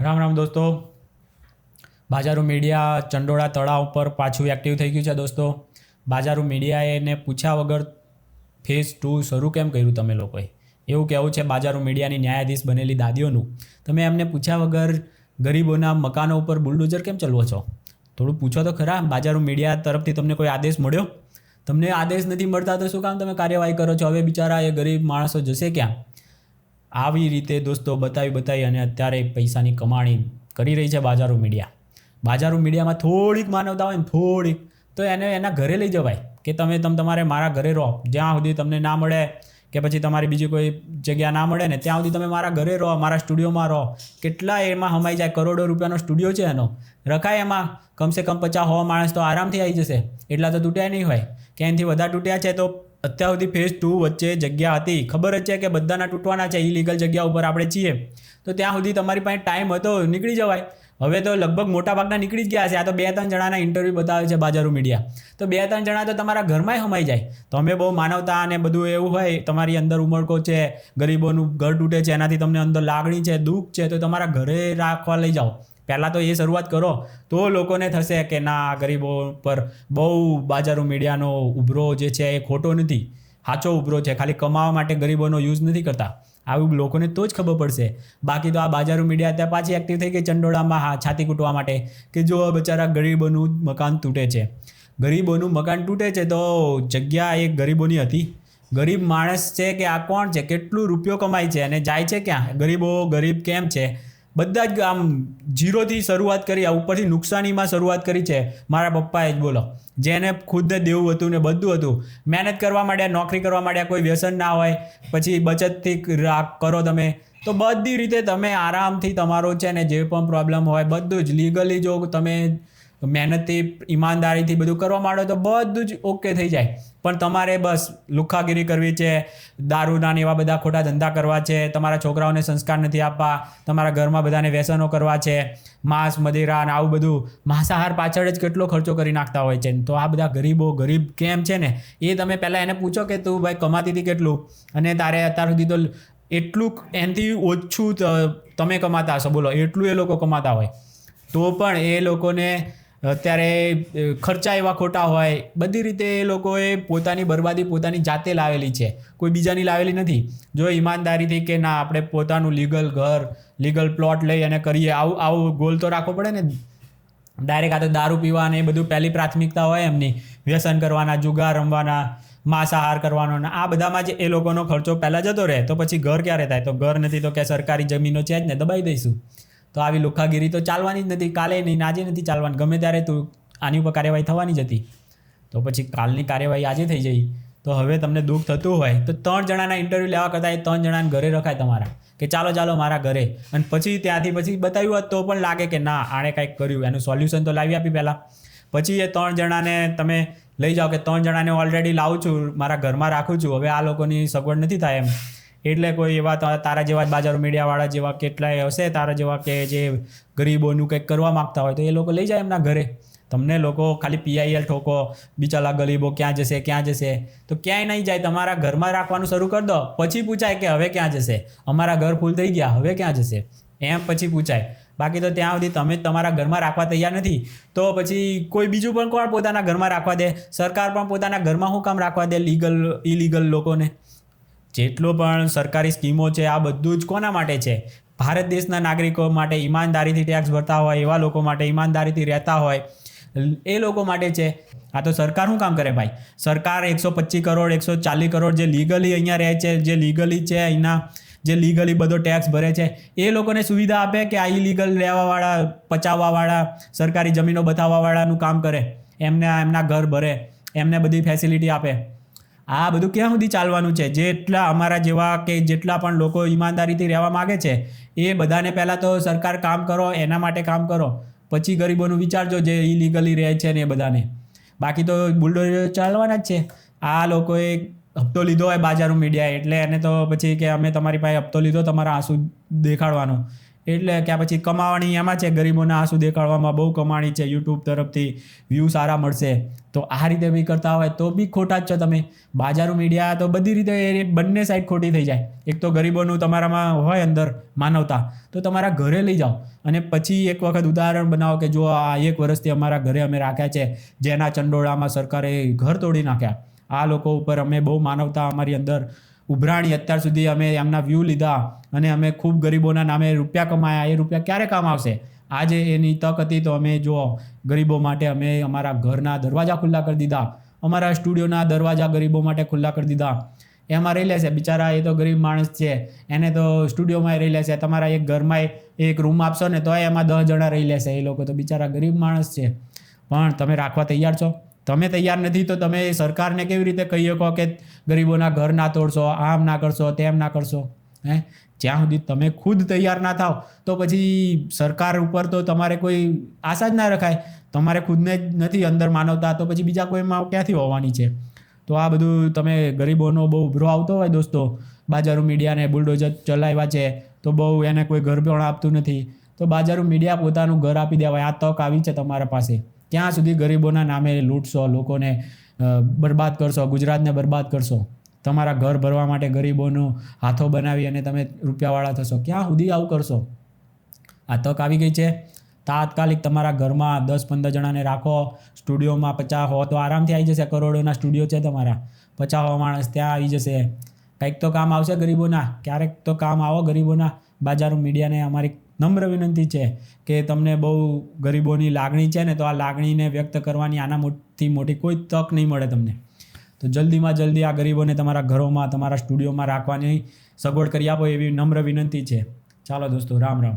રામ રામ દોસ્તો. બાજારો મીડિયા ચંડોળા તળાવ પર પાછું એક્ટિવ થઈ ગયું છે દોસ્તો. બાજારો મીડિયાએ એને પૂછ્યા વગર ફેઝ ટુ શરૂ કેમ કર્યું તમે લોકોએ? એવું કહેવું છે બાજારો મીડિયાની ન્યાયાધીશ બનેલી દાદીઓનું. તમે એમને પૂછ્યા વગર ગરીબોના મકાનો ઉપર બુલડોઝર કેમ ચલવો છો? થોડું પૂછો તો ખરા, બાજારો મીડિયા તરફથી તમને કોઈ આદેશ મળ્યો? તમને આદેશ નથી મળતા તો શું કામ તમે કાર્યવાહી કરો છો? હવે બિચારા એ ગરીબ માણસો જશે ક્યાં? આવી રીતે દોસ્તો બતાવી બતાવી અને અત્યારે પૈસાની કમાણી કરી રહી છે બાજારો મીડિયા. બાજારો મીડિયામાં થોડીક માનવતા હોય ને થોડીક, તો એને એના ઘરે લઈ જવાય કે તમે તમે તમારે મારા ઘરે રહો. જ્યાં સુધી તમને ના મળે કે પછી તમારી બીજી કોઈ જગ્યા ના મળે ને, ત્યાં સુધી તમે મારા ઘરે રહો, મારા સ્ટુડિયોમાં રહો. કેટલા એમાં હમાઈ જાય, કરોડો રૂપિયાનો સ્ટુડિયો છે એનો. રખાય એમાં, કમસે કમ પચાસ હો માણસ તો આરામથી આવી જશે. એટલા તો તૂટ્યા નહીં હોય. કે એનાથી વધારે તૂટ્યા છે તો અત્યાર સુધી ફેઝ ટુ વચ્ચે જગ્યા હતી. ખબર જ છે કે બધાના તૂટવાના છે ઇલીગલ જગ્યા ઉપર આપણે છીએ. તો ત્યાં સુધી તમારી પાસે ટાઈમ હતો, નીકળી જવાય. હવે તો લગભગ મોટા ભાગના નીકળી જ ગયા છે. આ તો બે ત્રણ જણાના ઇન્ટરવ્યૂ બતાવે છે બાજારો મીડિયા તો બે ત્રણ જણા તો તમારા ઘરમાંય હમાઈ જાય. તમે બહુ માનવતા અને બધું એવું હોય, તમારી અંદર ઉમળકો છે, ગરીબોનું ઘર તૂટે છે, એનાથી તમને અંદર લાગણી છે, દુઃખ છે, તો તમારા ઘરે રાખવા લઈ જાઓ. પહેલાં તો એ શરૂઆત કરો, તો લોકોને થશે કે ના, ગરીબો પર બહુ બાજારો મીડિયાનો ઉભરો જે છે એ ખોટો નથી. સાચો ઉભરો છે, ખાલી કમાવા માટે ગરીબોનો યુઝ નથી કરતા. આવું લોકોને તો જ ખબર પડશે. બાકી તો આ બાજારો મીડિયા ત્યાં પાછી એક્ટિવ થઈ ગઈ ચંડોળામાં છાતી કૂટવા માટે, કે જો બચારા ગરીબોનું મકાન તૂટે છે. ગરીબોનું મકાન તૂટે છે તો જગ્યા એક ગરીબોની હતી. ગરીબ માણસ છે કે આ કોણ છે? કેટલું રૂપિયો કમાય છે અને જાય છે ક્યાં? ગરીબો ગરીબ કેમ છે? બધા જ આમ જીરોથી શરૂઆત કરી, આ ઉપરથી નુકસાનીમાં શરૂઆત કરી છે. મારા પપ્પાએ જ બોલો. જેને ખુદને દેવું હતું ને બધું હતું, મહેનત કરવા માંડ્યા, નોકરી કરવા માંડ્યા, કોઈ વ્યસન ના હોય, પછી બચતથી કરો તમે. તો બધી રીતે તમે આરામથી તમારો છે ને જે પણ પ્રોબ્લેમ હોય, બધું જ લીગલી જો તમે મહેનતથી ઈમાનદારીથી બધું કરવા માંડો તો બધું જ ઓકે થઈ જાય. પણ તમારે બસ લુખાગીરી કરવી છે દારૂના એવા બધા ખોટા ધંધા કરવા છે, તમારા છોકરાઓને સંસ્કાર નથી આપવા, તમારા ઘરમાં બધાને વ્યસનો કરવા છે, માંસ, મદિરા ને આવું બધું માંસાહાર પાછળ જ કેટલો ખર્ચો કરી નાખતા હોય છે. તો આ બધા ગરીબો, ગરીબ કેમ છે ને? એ તમે પહેલાં એને પૂછો કે તું ભાઈ કમાતી હતી કેટલું? અને તારે અત્યાર સુધી તો એટલું એનાથી ઓછું તમે કમાતા હશો. બોલો, એટલું એ લોકો કમાતા હોય. તો પણ એ લોકોને અત્યારે ખર્ચા એવા ખોટા હોય, બધી રીતે એ લોકોએ પોતાની બરબાદી પોતાની જાતે લાવેલી છે. કોઈ બીજાની લાવેલી નથી. જો ઈમાનદારીથી કે ના, આપણે પોતાનું લીગલ ઘર, લીગલ પ્લોટ લઈ અને કરીએ, આવું આવું ગોલ તો રાખવો પડે ને. ડાયરેક્ટ આ તો દારૂ પીવા એ બધું પહેલી પ્રાથમિકતા હોય એમની. વ્યસન કરવાના, જુગાર રમવાના, માંસાહાર કરવાનો ને આ બધામાં જ એ લોકોનો ખર્ચો પહેલાં જતો રહે. તો પછી ઘર ક્યારે થાય? તો ઘર નથી તો કે સરકારી જમીનો છે જ ને, દબાઈ દઈશું. તો આવી લુખાગીરી તો ચાલવાની જ નથી. કાલે નહીં, આજે નથી ચાલવાની. ગમે ત્યારે તું આની ઉપર કાર્યવાહી થવાની જ હતી. તો પછી કાલની કાર્યવાહી આજે થઈ જઈ. તો હવે તમને દુઃખ થતું હોય તો ત્રણ જણાના ઇન્ટરવ્યૂ લેવા કરતાં એ ત્રણ જણાને ઘરે રખાય તમારા. કે ચાલો ચાલો મારા ઘરે. અને પછી ત્યાંથી પછી બતાવ્યું હોત તો પણ લાગે કે ના, આણે કંઈક કર્યું. એનું સોલ્યુશન તો લાવી આપી પહેલાં. પછી એ ત્રણ જણાને તમે લઈ જાઓ કે ત્રણ જણાને ઓલરેડી લાવું છું, મારા ઘરમાં રાખું છું. હવે આ લોકોની સગવડ નથી થાય એમ. એટલે કોઈ એવા તારા જેવા જ બાજારો મીડિયાવાળા જેવા કેટલાય હશે, તારા જેવા કે જે ગરીબોનું કંઈક કરવા માગતા હોય તો એ લોકો લઈ જાય એમના ઘરે. તમને લોકો ખાલી પીઆઈએલ ઠોકો, બિચારા ગરીબો ક્યાં જશે ક્યાં જશે? તો ક્યાંય નહીં જાય, તમારા ઘરમાં રાખવાનું શરૂ કરી દો, પછી પૂછાય કે હવે ક્યાં જશે? અમારા ઘર ફૂલ થઈ ગયા, હવે ક્યાં જશે? એમ પછી પૂછાય. બાકી તો ત્યાં સુધી તમે તમારા ઘરમાં રાખવા તૈયાર નથી, તો પછી કોઈ બીજું પણ કોણ પોતાના ઘરમાં રાખવા દે? સરકાર પણ પોતાના ઘરમાં શું કામ રાખવા દે, લીગલ ઇલીગલ લોકોને? જેટલો પણ સરકારી સ્કીમો છે, આ બધું જ કોના માટે છે? ભારત દેશના નાગરિકો માટે ઈમાનદારીથી ટેક્સ ભરતા હોય, એવા લોકો માટે ઈમાનદારીથી રહેતા હોય, એ લોકો માટે છે. આ તો સરકાર શું કામ કરે ભાઈ? સરકાર એકસો પચીસ કરોડ, એકસો ચાલીસ કરોડ જે લીગલી અહીંયા રહે છે, જે લીગલી છે અહીંના, જે લીગલી બધો ટેક્સ ભરે છે, એ લોકોને સુવિધા આપે કે આ ઇલીગલ રહેવાવાળા, પચાવવાવાળા, સરકારી જમીનો બતાવવાવાળાનું કામ કરે? એમને એમના ઘર ભરે, એમને બધી ફેસિલિટી આપે. આ બધું ક્યાં સુધી ચાલવાનું છે? જેટલા અમારા જેવા કે જેટલા પણ લોકો ઈમાનદારીથી રહેવા માગે છે, એ બધાને પહેલાં તો સરકાર કામ કરો, એના માટે કામ કરો. પછી ગરીબોનું વિચારજો જે ઇલીગલી રહે છે ને એ બધાને. બાકી તો બુલડોઝર ચાલવાના જ છે. આ લોકોએ હપ્તો લીધો હોય બાજારું મીડિયા એટલે એને તો પછી કે અમે તમારી પાસે હપ્તો લીધો, તમારા આંસુ દેખાડવાનો. એટલે કે પછી કમાવાની એમાં છે, ગરીબોના આંસુ દેખાડવામાં બહુ કમાણી છે, યુટ્યુબ તરફથી વ્યૂ સારા મળશે. તો આ રીતે બી કરતા હોય તો બી ખોટા જ છો તમે. બાજારું મીડિયા તો બધી રીતે એ બંને સાઈડ ખોટી થઈ જાય. એક તો ગરીબોનું તમારામાં હોય અંદર માનવતા, તો તમારા ઘરે લઈ જાઓ. અને પછી એક વખત ઉદાહરણ બનાવો કે જો આ એક વર્ષથી અમારા ઘરે અમે રાખ્યા છે, જેના ચંડોળામાં સરકારે ઘર તોડી નાખ્યા. આ લોકો ઉપર અમે બહુ માનવતા અમારી અંદર ઉભરાણી. અત્યાર સુધી અમે એમના વ્યૂ લીધા અને અમે ખૂબ ગરીબોના નામે રૂપિયા કમાયા. એ રૂપિયા ક્યારે કામ આવશે? આજે એની તક હતી તો અમે જો ગરીબો માટે અમે અમારા ઘરના દરવાજા ખુલ્લા કરી દીધા. અમારા સ્ટુડિયોના દરવાજા ગરીબો માટે ખુલ્લા કરી દીધા. એમાં રહી લેશે. બિચારા એ તો ગરીબ માણસ છે. એને તો સ્ટુડિયોમાં રહી લેશે. તમારા એક ઘરમાં એક રૂમ આપશો ને તો એમાં દસ જણા રહી લેશે. એ લોકો તો બિચારા ગરીબ માણસ છે. પણ તમે રાખવા તૈયાર છો? તમે તૈયાર નથી તો તમે સરકારને કેવી રીતે કહી શકો કે ગરીબોના ઘર ના તોડશો, આમ ના કરશો, તેમ ના કરશો? હે? જ્યાં સુધી તમે ખુદ તૈયાર ના થાવ, તો પછી સરકાર ઉપર તો તમારે કોઈ આશા જ ના રખાય. તમારે ખુદને જ નથી અંદર માનવતા, તો પછી બીજા કોઈમાં ક્યાંથી હોવાની છે? તો આ બધું તમે ગરીબોનો બહુ ઉભરો આવતો હોય દોસ્તો, બાજારો મીડિયાને બુલડોઝર ચલાવ્યા છે, તો બહુ એને કોઈ ઘર પણ આપતું નથી. તો બાજારો મીડિયા પોતાનું ઘર આપી દેવાય, આ તક આવી છે તમારા પાસે. ક્યાં સુધી ગરીબોના નામે લૂંટશો, લોકોને બરબાદ કરશો, ગુજરાતને બરબાદ કરશો? તમારા ઘર ભરવા માટે ગરીબોનું હાથો બનાવી અને તમે રૂપિયાવાળા થશો. ક્યાં સુધી આવું કરશો? આ તક આવી ગઈ છે. તાત્કાલિક તમારા ઘરમાં દસ પંદર જણાને રાખો. સ્ટુડિયોમાં પચાસ હો તો આરામથી આવી જશે. કરોડોના સ્ટુડિયો છે તમારા. પચાસ હો માણસ ત્યાં આવી જશે. કંઈક તો કામ આવશે ગરીબોના. ક્યારેક તો કામ આવો ગરીબોના. બાજારો, મીડિયાને અમારી નમ્ર વિનંતી છે કે તમને બહુ ગરીબોની લાગણી છે ને, તો આ લાગણીને વ્યક્ત કરવાની આના મોટી મોટી કોઈ તક નહીં મળે તમને. તો જલ્દીમાં જલ્દી આ ગરીબોને તમારા ઘરોમાં, તમારા સ્ટુડિયોમાં રાખવાની સગવડ કરી આપો એવી નમ્ર વિનંતી છે. ચાલો દોસ્તો, રામ રામ.